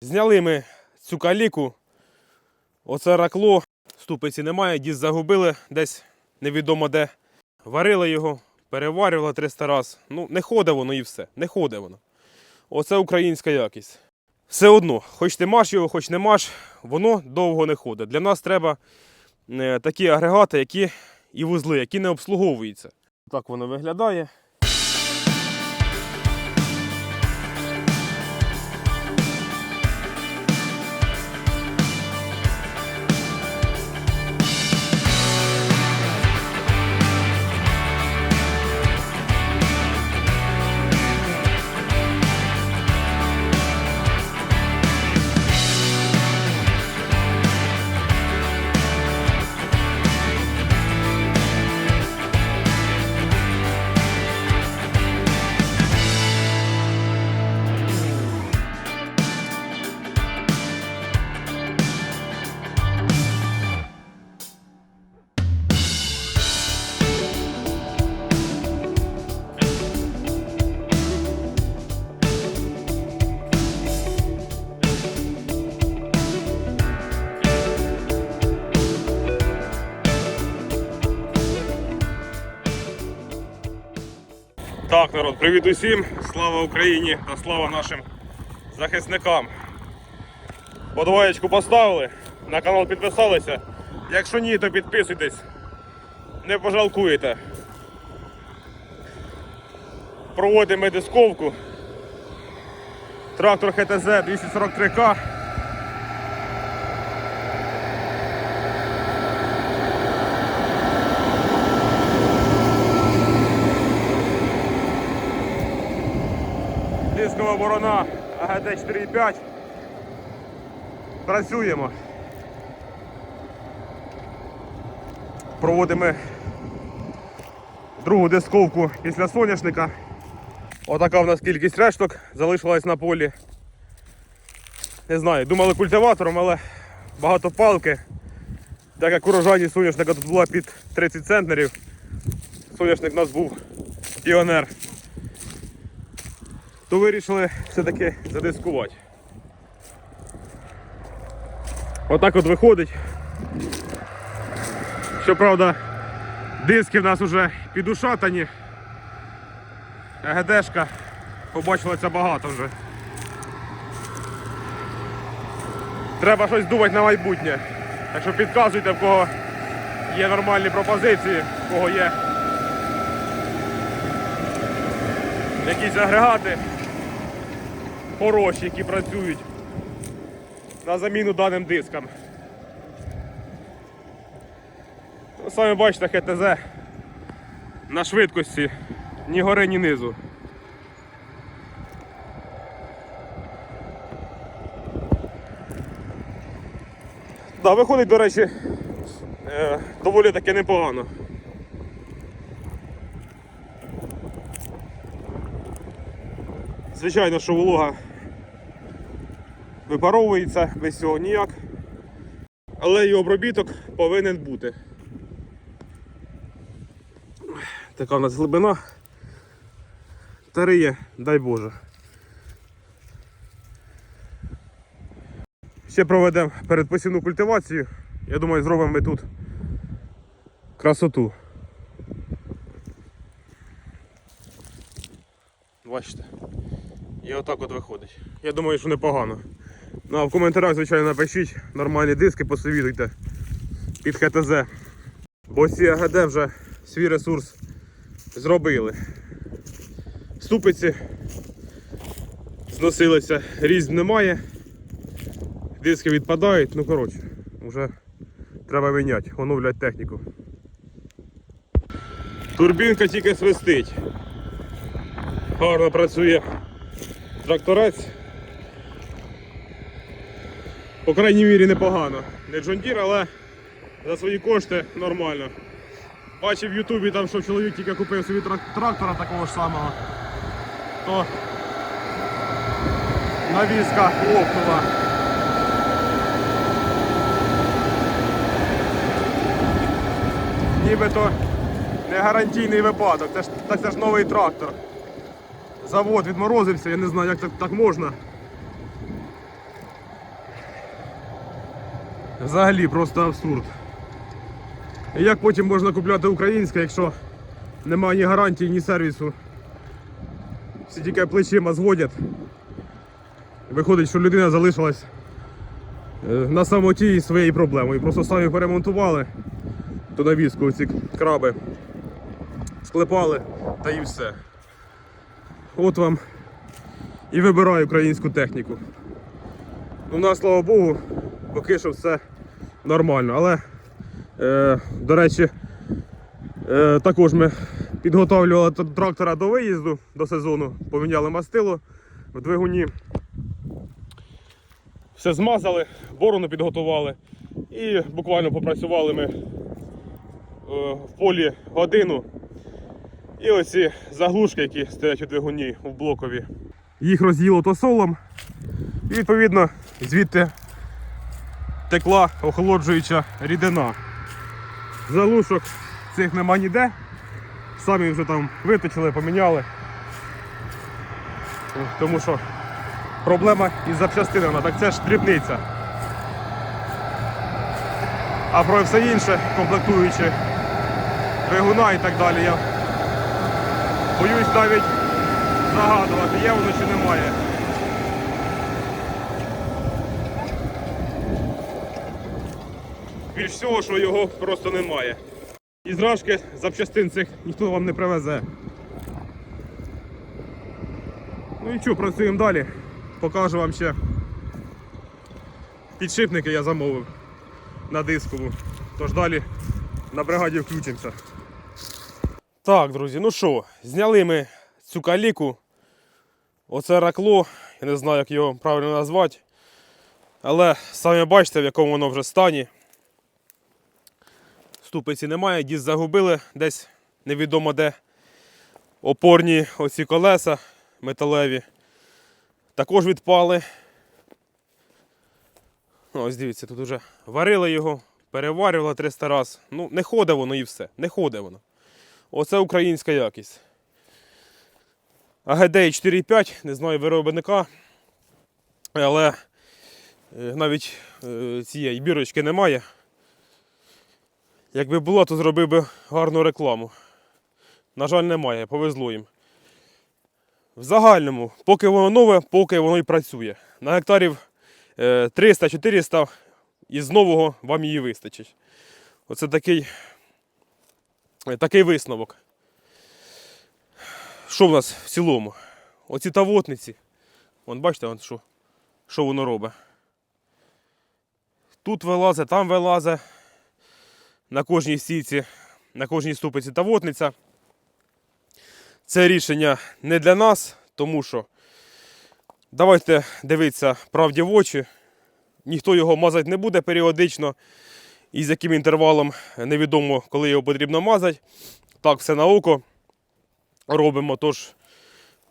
Зняли ми цю каліку. Оце ракло. Ступиці немає, діз загубили десь невідомо де. Варили його, переварювали 300 раз. Ну, не ходить воно і все. Не ходить воно. Оце українська якість. Все одно, хоч ти маш його, хоч не маш, воно довго не ходить. Для нас треба е, такі агрегати, які і вузли, які не обслуговуються. Так воно виглядає. Так, народ, привіт усім! Слава Україні та слава нашим захисникам. Подвоєчку поставили, на канал підписалися. Якщо ні, то підписуйтесь. Не пожалкуєте. Проводимо дисковку. Трактор ХТЗ 243К. Дискова борона АГД 4.5. Працюємо. Проводимо другу дисковку після соняшника. Отака в нас кількість решток залишилась на полі. Не знаю, думали культиватором, але багато палки. Так як урожайність соняшника тут була під 30 центнерів. Соняшник у нас був піонер то вирішили все-таки задискувати. Отак от виходить. Щоправда, диски в нас вже підушатані. ГДшка побачила це багато вже. Треба щось думати на майбутнє. Так що підказуйте, в кого є нормальні пропозиції, в кого є якісь агрегати хороші, які працюють на заміну даним дискам. Ну, Самі бачите, ХТЗ на швидкості ні гори, ні низу. Да, виходить, до речі, е, доволі таки непогано. Звичайно, що волога випаровується без цього ніяк. Але і обробіток повинен бути. Така в нас глибина. Та риє, дай Боже. Ще проведемо передпосівну культивацію. Я думаю, зробимо ми тут красоту. Бачите. І отак от виходить. Я думаю, що непогано. Ну а в коментарях, звичайно, напишіть нормальні диски, посовітуйте під ХТЗ. Бо ці АГД вже свій ресурс зробили. Ступиці зносилися, різь немає, диски відпадають, ну коротше, вже треба міняти, оновлювати техніку. Турбінка тільки свистить. Гарно працює тракторець. По крайній мірі непогано. Не Джондір, але за свої кошти нормально. Бачив в Ютубі там, що чоловік тільки купив собі трактора такого ж самого, то навіска лопнула. Нібито не гарантійний випадок, це ж, це ж новий трактор. Завод відморозився, я не знаю, як так, так можна. Взагалі просто абсурд. І як потім можна купляти українське, якщо немає ні гарантії, ні сервісу. Всі тільки плечима зводять. Виходить, що людина залишилась е, на самоті із своєю проблемою. Просто самі поремонтували ту навіску, ці краби, склепали та і все. От вам і вибираю українську техніку. У нас, слава Богу, поки що все нормально. Але, е, до речі, е, також ми підготовлювали трактора до виїзду до сезону, поміняли мастило в двигуні. Все змазали, борону підготували і буквально попрацювали ми е, в полі годину. І оці заглушки, які стоять у двигуні у блокові, їх роз'їло тосолом. І відповідно звідти текла охолоджуюча рідина. Залушок цих нема ніде. Самі вже там виточили, поміняли. Тому що проблема із запчастинами, так це ж дрібниця. А про все інше, комплектуючи двигуна і так далі, я боюсь навіть загадувати, є воно чи немає. Більш всього, що його просто немає. І зражки запчастин цих ніхто вам не привезе. Ну і що, працюємо далі. Покажу вам ще підшипники я замовив на дискову. Тож далі на бригаді включимося. Так, друзі, ну що, зняли ми цю каліку. Оце ракло, я не знаю, як його правильно назвати. Але самі бачите, в якому воно вже стані. Ступиці немає, діз загубили десь невідомо де. Опорні оці колеса металеві. Також відпали. Ну, Ось дивіться, тут вже варили його, переварювали 300 раз. Ну, не ходить воно і все. Не ходить воно. Оце українська якість. АГД 4.5, не знаю виробника. Але е, навіть е, цієї бірочки немає. Якби була, то зробив би гарну рекламу. На жаль, немає, повезло їм. В загальному, поки воно нове, поки воно і працює. На гектарів е, 300-400 із нового вам її вистачить. Оце такий, е, такий висновок. Що в нас в цілому? Оці тавотниці. Вон бачите, вон, що, що воно робить. Тут вилазить, там вилазить на кожній стійці, на кожній ступиці тавотниця. Це рішення не для нас, тому що давайте дивитися правді в очі. Ніхто його мазати не буде періодично. І з яким інтервалом невідомо, коли його потрібно мазати. Так, все на око робимо. Тож,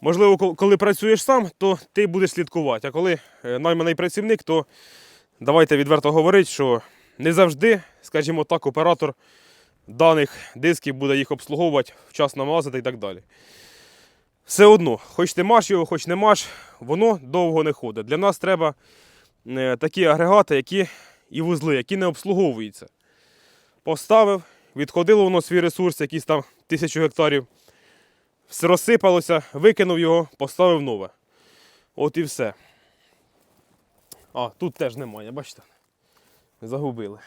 можливо, коли працюєш сам, то ти будеш слідкувати. А коли е, найманий працівник, то давайте відверто говорити, що не завжди, скажімо так, оператор даних дисків буде їх обслуговувати, вчасно мазати і так далі. Все одно, хоч ти маш його, хоч не маш, воно довго не ходить. Для нас треба е, такі агрегати, які і вузли, які не обслуговуються. Поставив, відходило воно свій ресурс, якийсь там тисячу гектарів, все розсипалося, викинув його, поставив нове. От і все. А, тут теж немає, бачите? Загубили.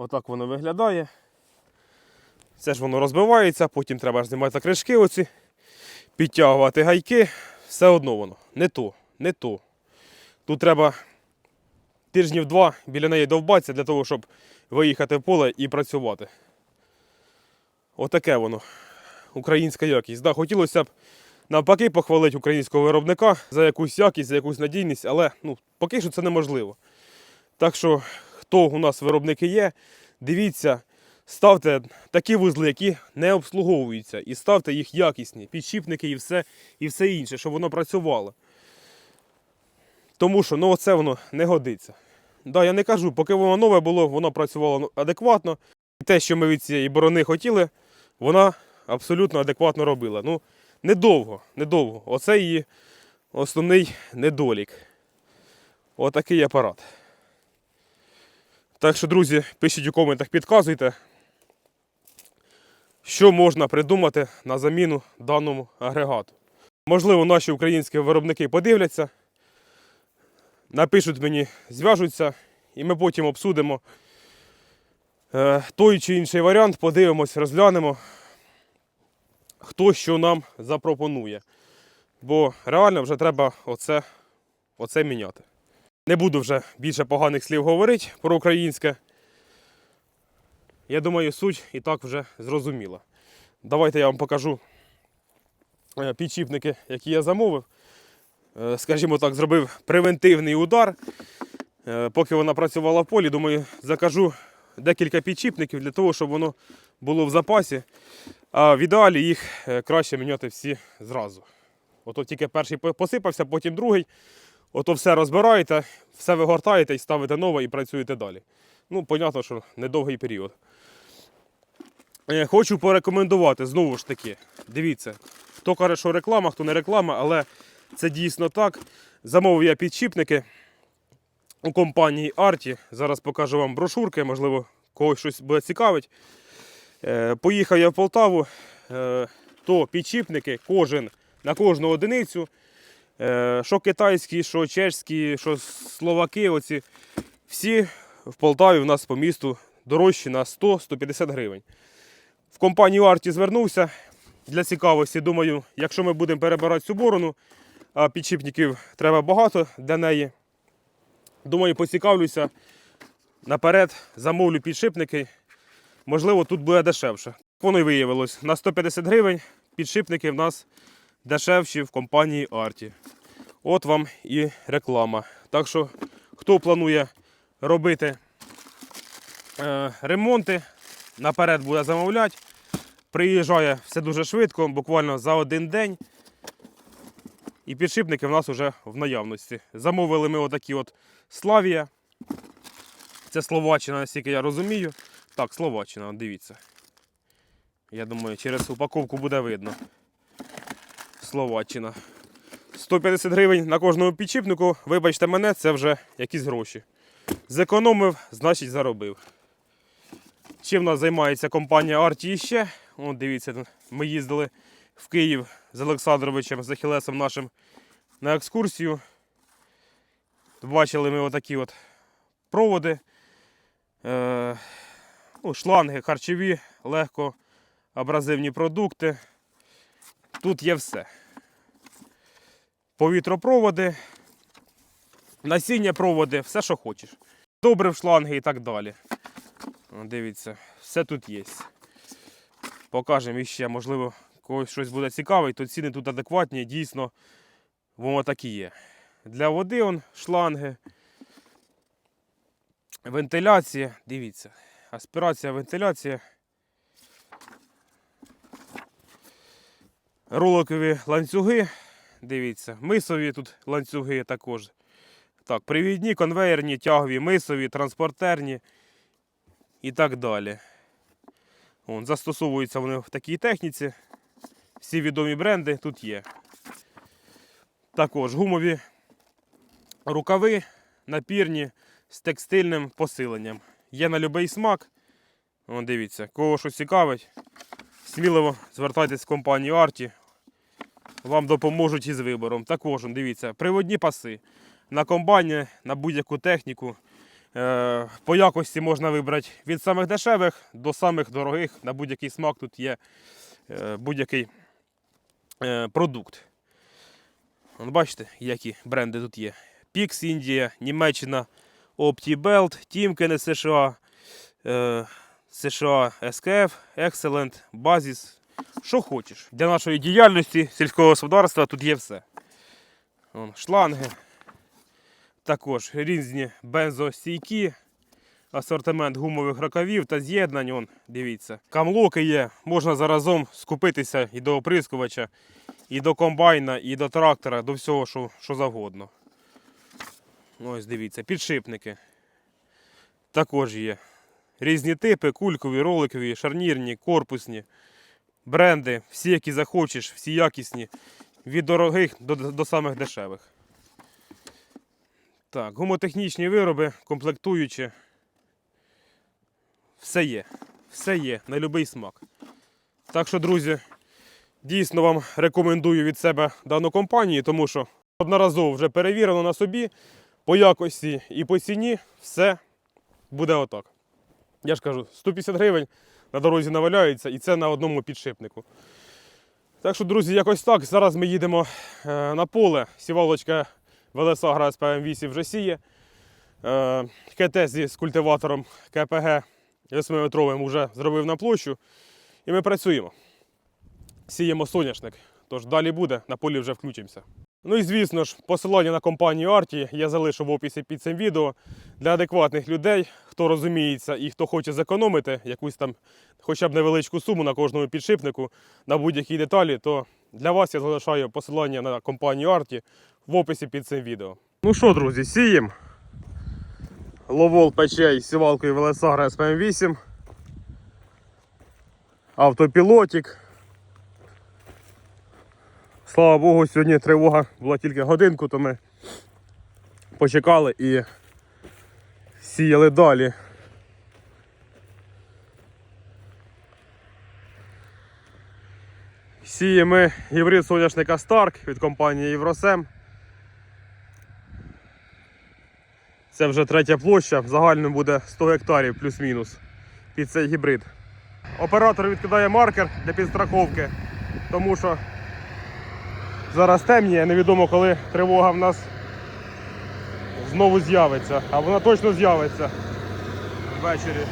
Отак воно виглядає. Це ж воно розбивається, потім треба знімати кришки оці, підтягувати гайки. Все одно воно. Не то, не то. Тут треба тижнів два біля неї довбатися для того, щоб виїхати в поле і працювати. Отаке воно. Українська якість. Да, хотілося б навпаки похвалити українського виробника за якусь якість, за якусь надійність, але ну, поки що це неможливо. Так що, хто у нас виробники є, дивіться, ставте такі вузли, які не обслуговуються, і ставте їх якісні, підшипники і все, і все інше, щоб воно працювало. Тому що ну, оце воно не годиться. Да, я не кажу, поки воно нове було, воно працювало адекватно. І те, що ми від цієї борони хотіли, вона абсолютно адекватно робила. Ну, недовго, недовго. Оце її основний недолік. Отакий апарат. Так що, друзі, пишіть у коментах, підказуйте, що можна придумати на заміну даному агрегату. Можливо, наші українські виробники подивляться, напишуть мені, зв'яжуться, і ми потім обсудимо е, той чи інший варіант, подивимось, розглянемо, хто що нам запропонує. Бо реально вже треба оце, оце міняти. Не буду вже більше поганих слів говорити про українське. Я думаю, суть і так вже зрозуміла. Давайте я вам покажу е, підшипники, які я замовив. Е, Скажімо так, зробив превентивний удар. Е, Поки вона працювала в полі, думаю, закажу декілька підшипників для того, щоб воно було в запасі. А в ідеалі їх краще міняти всі зразу. Ото тільки перший посипався, потім другий. Ото все розбираєте, все вигортаєте і ставите нове і працюєте далі. Ну, понятно, що недовгий період. Е, Хочу порекомендувати знову ж таки. Дивіться, хто каже, що реклама, хто не реклама, але це дійсно так. Замовив я підшипники у компанії Арті. Зараз покажу вам брошурки, можливо, когось щось буде цікавить. Е, Поїхав я в Полтаву, е, то підшипники, кожен на кожну одиницю. Е, Що китайські, що чешські, що словаки, оці, всі в Полтаві в нас по місту дорожчі на 100-150 гривень. В компанію Арті звернувся для цікавості. Думаю, якщо ми будемо перебирати цю борону, а підшипників треба багато для неї. Думаю, поцікавлюся наперед, замовлю підшипники. Можливо, тут буде дешевше. Воно й виявилось. На 150 гривень підшипники в нас дешевші в компанії Арті. От вам і реклама. Так що, хто планує робити е, ремонти, наперед буде замовляти. Приїжджає все дуже швидко, буквально за один день. І підшипники в нас вже в наявності. Замовили ми отакі от Славія. Це Словаччина, наскільки я розумію. Так, Словаччина, дивіться. Я думаю, через упаковку буде видно. Словаччина. 150 гривень на кожному підшипнику. Вибачте мене, це вже якісь гроші. Зекономив, значить заробив. Чим нас займається компанія Арті іще? О, дивіться, ми їздили в Київ з Олександровичем, з Ахілесом нашим на екскурсію. Бачили ми отакі от проводи, е, ну, шланги харчові, легко абразивні продукти. Тут є все. Повітропроводи, насіння проводи, все, що хочеш. Добре шланги і так далі. Дивіться, все тут є. Покажемо іще, можливо, когось щось буде цікаве, то ціни тут адекватні, дійсно, воно так і є. Для води он шланги. Вентиляція, дивіться. Аспірація, вентиляція. Роликові ланцюги. Дивіться, мисові тут ланцюги також. Так, привідні, конвеєрні, тягові, мисові, транспортерні і так далі. Вон, застосовуються вони в такій техніці. Всі відомі бренди тут є. Також гумові рукави напірні з текстильним посиленням. Є на будь-який смак. Вон, дивіться, кого що цікавить, сміливо звертайтесь в компанію Арті. Вам допоможуть із вибором. Також, дивіться, приводні паси. На комбайні, на будь-яку техніку. Е, По якості можна вибрати від самих дешевих до самих дорогих. На будь-який смак тут є е, будь-який е, продукт. Бачите, які бренди тут є. Pix Індія, Німеччина, OptiBelt, Тімкени США, США SKF, Excellent, Basis. Що хочеш. Для нашої діяльності сільського господарства тут є все. Вон, шланги. Також різні бензостійкі, асортимент гумових рукавів та з'єднань. Вон, дивіться. Камлоки є. Можна заразом скупитися і до оприскувача, і до комбайна, і до трактора, до всього, що, що завгодно. Ось дивіться, підшипники. Також є. Різні типи, кулькові, роликові, шарнірні, корпусні, бренди, всі, які захочеш, всі якісні, від дорогих до, до самих дешевих. Так, гумотехнічні вироби, комплектуючі. все є. Все є, на будь-який смак. Так що, друзі, дійсно вам рекомендую від себе дану компанію, тому що одноразово вже перевірено на собі по якості і по ціні все буде отак. Я ж кажу, 150 гривень на дорозі наваляється і це на одному підшипнику. Так що, друзі, якось так. Зараз ми їдемо е, на поле. Сівалочка Велесагра СПМ 8 вже сіє. Е, КТ з культиватором КПГ 8-метровим вже зробив на площу. І ми працюємо. Сіємо соняшник. Тож далі буде, на полі вже включимося. Ну і звісно ж, посилання на компанію Арті я залишу в описі під цим відео для адекватних людей, хто розуміється і хто хоче зекономити якусь там хоча б невеличку суму на кожному підшипнику на будь-якій деталі, то для вас я залишаю посилання на компанію Арті в описі під цим відео. Ну що, друзі, сіємо. Ловол печей сівалкою Велесагра SPM8. Автопілотик. Слава Богу, сьогодні тривога була тільки годинку, то ми почекали і сіяли далі. Сіємо гібрид соняшника Старк від компанії Євросем. Це вже третя площа, в загальному буде 100 гектарів плюс-мінус під цей гібрид. Оператор відкидає маркер для підстраховки, тому що зараз темніє, невідомо коли тривога в нас знову з'явиться, а вона точно з'явиться ввечері.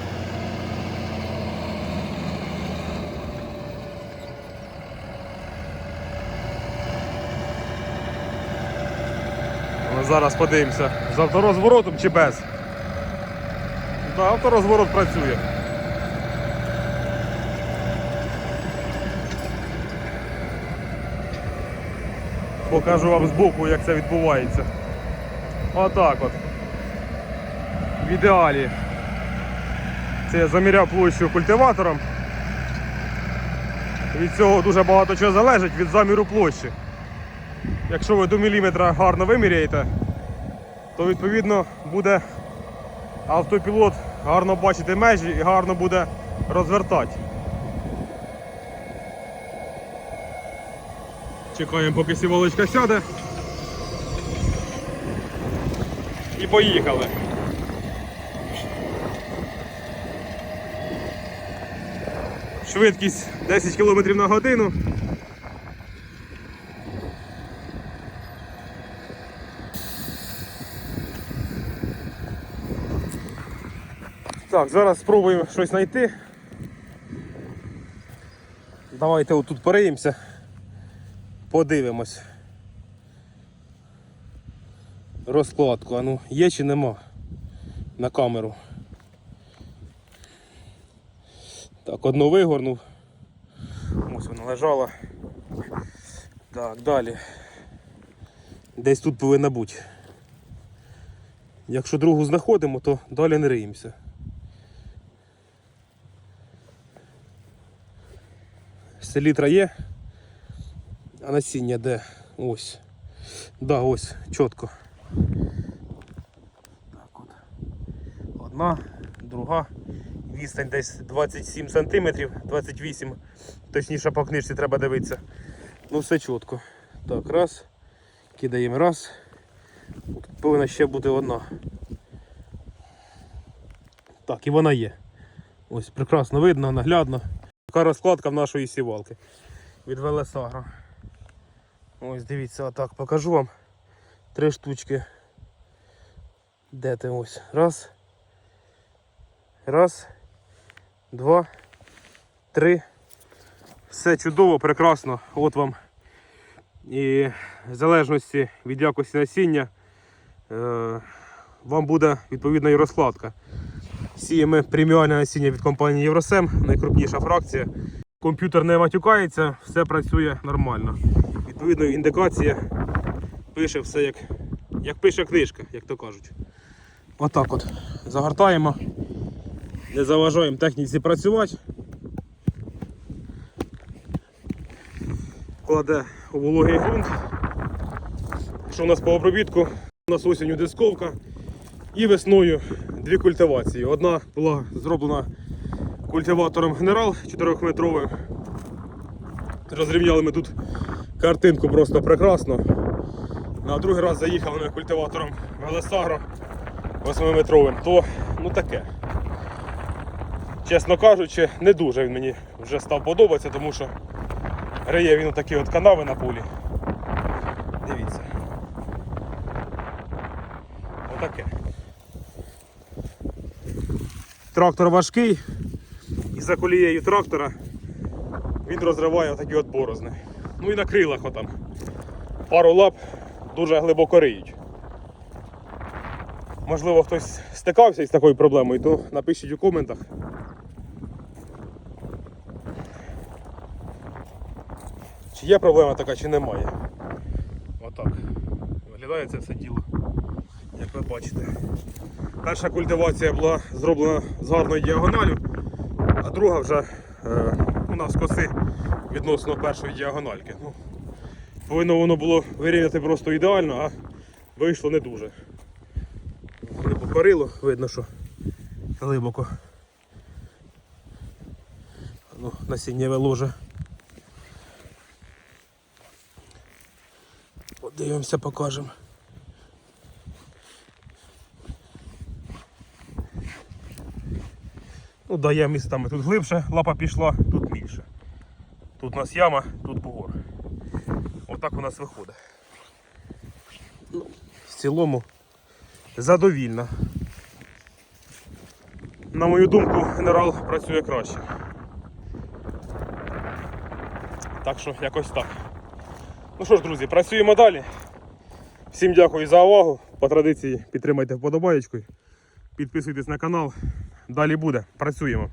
Зараз подивимося, з авторозворотом чи без. Да, авторозворот працює. Покажу вам збоку, як це відбувається. Отак от. В ідеалі. Це я заміряв площу культиватором. Від цього дуже багато чого залежить від заміру площі. Якщо ви до міліметра гарно виміряєте, то відповідно буде автопілот гарно бачити межі і гарно буде розвертати. Чекаємо, поки сіволочка сяде. І поїхали. Швидкість 10 км на годину. Так, зараз спробуємо щось знайти. Давайте отут пориємося, подивимось. Розкладку, а ну є чи нема на камеру. Так, одну вигорнув. Ось вона лежала. Так, далі. Десь тут повинна бути. Якщо другу знаходимо, то далі не риємося. Селітра є, а насіння де? Ось. Да, ось, чітко. Так от. Одна, друга. Відстань десь 27 сантиметрів, 28. Точніше по книжці треба дивитися. Ну все чітко. Так, раз. Кидаємо раз. Тут повинна ще бути одна. Так, і вона є. Ось прекрасно видно, наглядно. Така розкладка в нашої сівалки від Велесагро. Ось дивіться, отак покажу вам. Три штучки. Де ти ось? Раз. Раз. Два. Три. Все чудово, прекрасно. От вам. І в залежності від якості насіння е, вам буде відповідна і розкладка. Сіємо преміальне насіння від компанії Євросем, найкрупніша фракція. Комп'ютер не матюкається, все працює нормально. Відповідно, індикація пише все як, як пише книжка, як то кажуть. Отак от. Загортаємо, не заважаємо техніці працювати. Кладе у вологий ґрунт. Що у нас по обробітку? У нас осінню дисковка і весною дві культивації. Одна була зроблена культиватором генерал 4-метровим. Розрівняли ми тут картинку просто прекрасно. На другий раз заїхали ми культиватором Велесагро 8-метровим, то ну таке. Чесно кажучи, не дуже він мені вже став подобатися, тому що риє він такі от канави на полі. Дивіться. Отаке. Трактор важкий, і за колією трактора він розриває отакі от борозни. Ну і на крилах отам. Пару лап дуже глибоко риють. Можливо, хтось стикався із такою проблемою, то напишіть у коментах. Чи є проблема така, чи немає. Отак. Виглядає це все діло, як ви бачите. Перша культивація була зроблена з гарною діагоналю, а друга вже е, у нас коси відносно першої діагональки. Ну, повинно воно було вирівняти просто ідеально, а вийшло не дуже. Не покорило, видно, що глибоко. Ну, насіннєве ложе. Подивимося, покажемо. Ну, дає містами тут глибше, лапа пішла, тут. Тут у нас яма, тут бугор. Отак у нас виходить. Ну, в цілому задовільно. На мою думку, генерал працює краще. Так що якось так. Ну що ж, друзі, працюємо далі. Всім дякую за увагу. По традиції підтримайте вподобаєчкою. Підписуйтесь на канал. Далі буде. Працюємо.